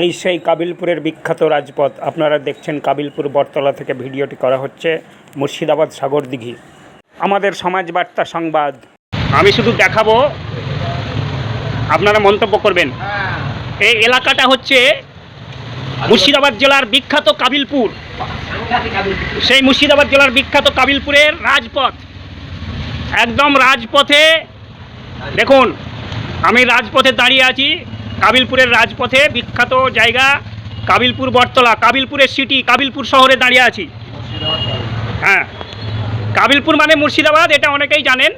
এই সেই কাবিলপুরের বিখ্যাত রাজপথ। আপনারা দেখছেন কাবিলপুর বটতলা থেকে ভিডিওটি করা হচ্ছে মুর্শিদাবাদ সাগর দিঘি। আমাদের সমাজ বার্তা সংবাদ। আমি শুধু দেখাবো, আপনারা মন্তব্য করবেন। এই এলাকাটা হচ্ছে মুর্শিদাবাদ জেলার বিখ্যাত কাবিলপুর। সেই মুর্শিদাবাদ জেলার বিখ্যাত কাবিলপুরের রাজপথ। একদম রাজপথে, দেখুন, আমি রাজপথে দাঁড়িয়ে আছি। কাবিলপুরের রাজপথে বিখ্যাত জায়গা কাবিলপুর বটতলা। কাবিলপুরের সিটি কাবিলপুর শহরে দাঁড়িয়ে আছি। হ্যাঁ। কাবিলপুর মানে মুর্শিদাবাদ, এটা অনেকেই জানেন।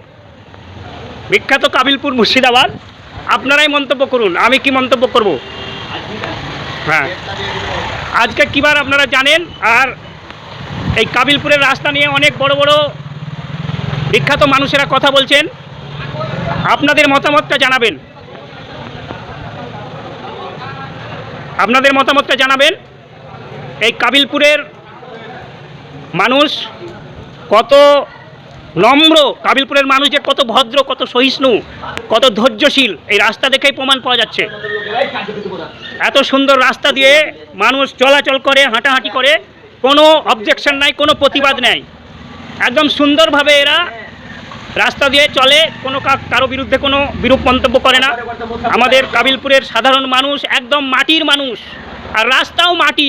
বিখ্যাত কাবিলপুর মুর্শিদাবাদ। আপনারাই মন্তব্য করুন, আমি কি মন্তব্য করব? হ্যাঁ। আজকে কিবার আপনারা জানেন, আর এই কাবিলপুরের রাস্তা নিয়ে অনেক বড় বড় বিখ্যাত মানুষেরা কথা বলছেন। আপনাদের মতামতটা জানাবেন। আপনাদের মতামতটা জানাবেন। এই কাবিলপুরের মানুষ কত নম্র, কাবিলপুরের মানুষ যে কত ভদ্র, কত সহিষ্ণু, কত ধৈর্যশীল, এই রাস্তা দেখেই প্রমাণ পাওয়া যাচ্ছে। এত সুন্দর রাস্তা দিয়ে মানুষ চলাচল করে, হাঁটাহাঁটি করে, কোনো অবজেকশন নাই, কোনো প্রতিবাদ নেই। একদম সুন্দরভাবে এরা রাস্তা দিয়ে চলে, কোনো কারও বিরুদ্ধে কোনো বিরূপ মন্তব্য করে না। আমাদের কাবিলপুরের সাধারণ মানুষ একদম মাটির মানুষ, আর রাস্তাও মাটি।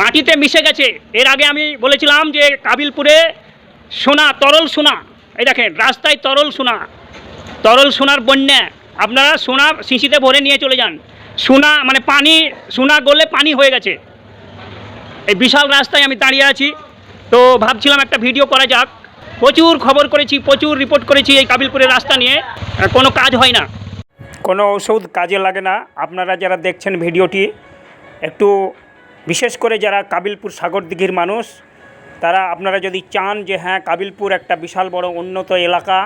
মাটিতে মিশে গেছে। এর আগে আমি বলেছিলাম যে কাবিলপুরে সোনা, তরল সোনা, এই দেখেন, রাস্তায় তরল সোনা, তরল সোনার বন্যা। আপনারা সোনা শিশিতে ভরে নিয়ে চলে যান। সোনা মানে পানি, সোনা গলে পানি হয়ে গেছে। এই বিশাল রাস্তায় আমি দাঁড়িয়ে আছি। তো ভাবছিলাম একটা ভিডিও করা যাক। প্রচুর খবর করেছি, প্রচুর রিপোর্ট করেছি এই কাবিলপুরের রাস্তা নিয়ে। কোনো কাজ হয় না। কোনো ওষুধ কাজে লাগে না। আপনারা যারা দেখছেন ভিডিওটি, একটু বিশেষ করে যারা কাবিলপুর সাগর দিঘির মানুষ, তারা আপনারা যদি চান যে হ্যাঁ কাবিলপুর একটা বিশাল বড় উন্নত এলাকা,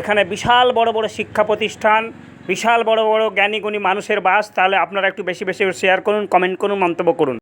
এখানে বিশাল বড় বড় শিক্ষা প্রতিষ্ঠান, বিশাল বড় বড় জ্ঞানীগুণী মানুষের বাস, তাহলে আপনারা একটু বেশি বেশি শেয়ার করুন কমেন্ট করুন, মন্তব্য করুন।